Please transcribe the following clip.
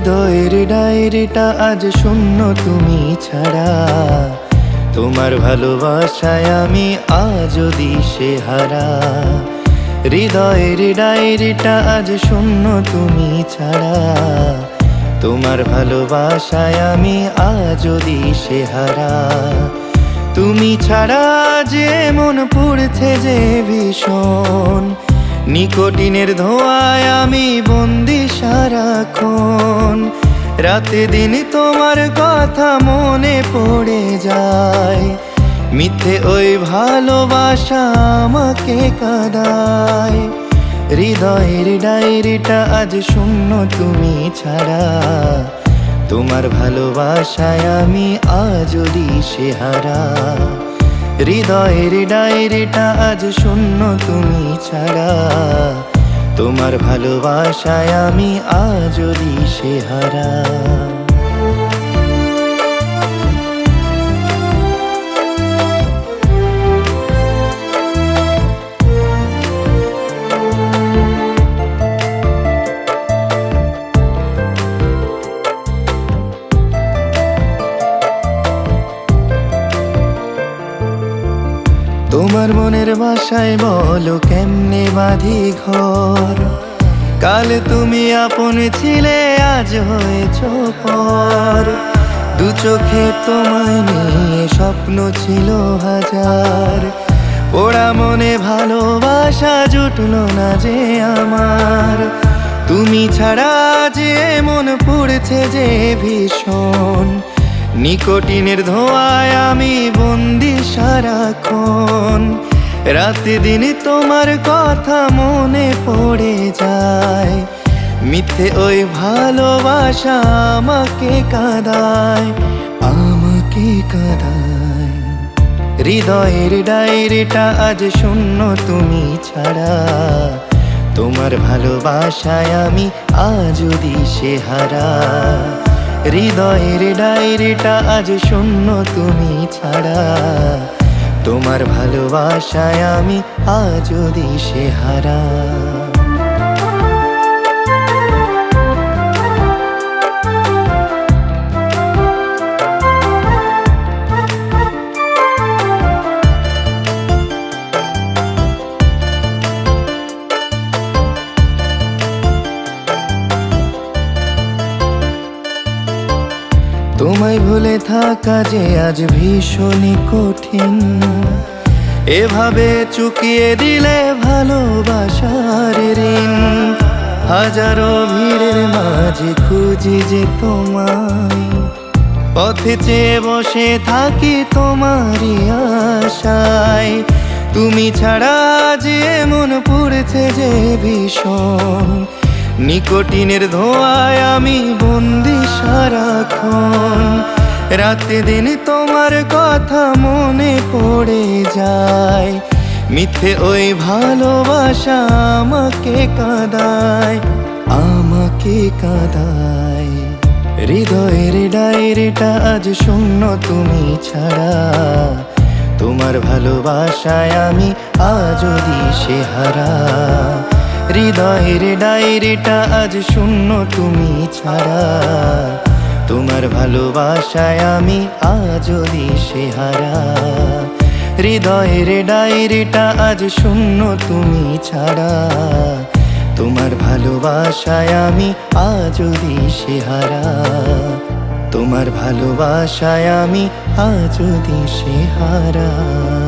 ডায়েরিটা আজ শূন্য তুমি ছাড়া। তোমার ভালোবাসায় আমি আজও দিশে হারা। হৃদয়ের ডায়েরিটা আজ শূন্য তুমি ছাড়া। তোমার ভালোবাসায় আমি আজও দিশে হারা। তুমি ছাড়া যে মন পড়ছে যে ভীষণ নিকোটিনের ধোঁয়ায় আমি বন্দি সারাক্ষণ। রাতে দিন তোমার কথা মনে পড়ে যায়। মিথ্যে ওই ভালোবাসা আমাকে কাদায়। হৃদয়ের ডায়েরিটা আজ শূন্য তুমি ছাড়া। তোমার ভালোবাসায় আমি আজও দিশে হারা হৃদয়ের ডায়েরিটা আজ শূন্য তুমি ছাড়া। তোমার ভালোবাসায় আমি আজও দিশে তোমার মনের বাসায় বলো, কেমনে বাঁধি ঘর? কাল তুমি আপন ছিলে, আজ হয়েছ পর। দু চোখে তোমায় নিয়ে স্বপ্ন ছিল হাজার। ওরা মনে ভালোবাসা জুটলো না যে আমার। তুমি ছাড়া যে মন পড়ছে যে ভীষণ। নিকোটিনের ধোঁয়ায় আমি বন্দি সারাক্ষণ। রাতে দিন তোমার কথা মনে পড়ে যায়। মিথ্যে ওই ভালোবাসা আমাকে কাদায় আমাকে কাদায়। হৃদয়ের ডায়েরিটা আজ শূন্য তুমি ছাড়া। তোমার ভালোবাসায় আমি আজ দিশে হারা হৃদয়ের ডায়েরিটা আজ শূন্য তুমি ছাড়া। তোমার ভালোবাসায় আমি আজও দিশে ভুলে থাকা যে আজ ভীষণই কঠিন। এভাবে চুকিয়ে দিলে ভালোবাসার ঋণ। হাজারো ভিড়ের মাঝে খুঁজি যে তোমায়। পথে চেয়ে বসে থাকি তোমারই আশায়। তুমি ছাড়া যে মন পড়েছে যে ভীষণ। নিকোটিনের ধোঁয়ায় আমি বন্দি সারাক্ষণ। রাতে দিন তোমার কথা মনে পড়ে যায়। মিথ্যে ওই ভালোবাসা আমাকে কাদায় আমাকে কাদায়। হৃদয়ের ডায়েরিটা আজ শূন্য তুমি ছাড়া। তোমার ভালোবাসায় আমি আজও দিশে হারা। হৃদয়ের ডায়েরিটা আজ শূন্য তুমি ছাড়া। তোমার ভালোবাসায় আমি আজও দিশে হারা। হৃদয়ের ডায়েরিটা আজ শূন্য তুমি ছাড়া। তোমার ভালোবাসায় আমি আজও দিশে হারা। তোমার ভালোবাসায় আমি আজও দিশে হারা।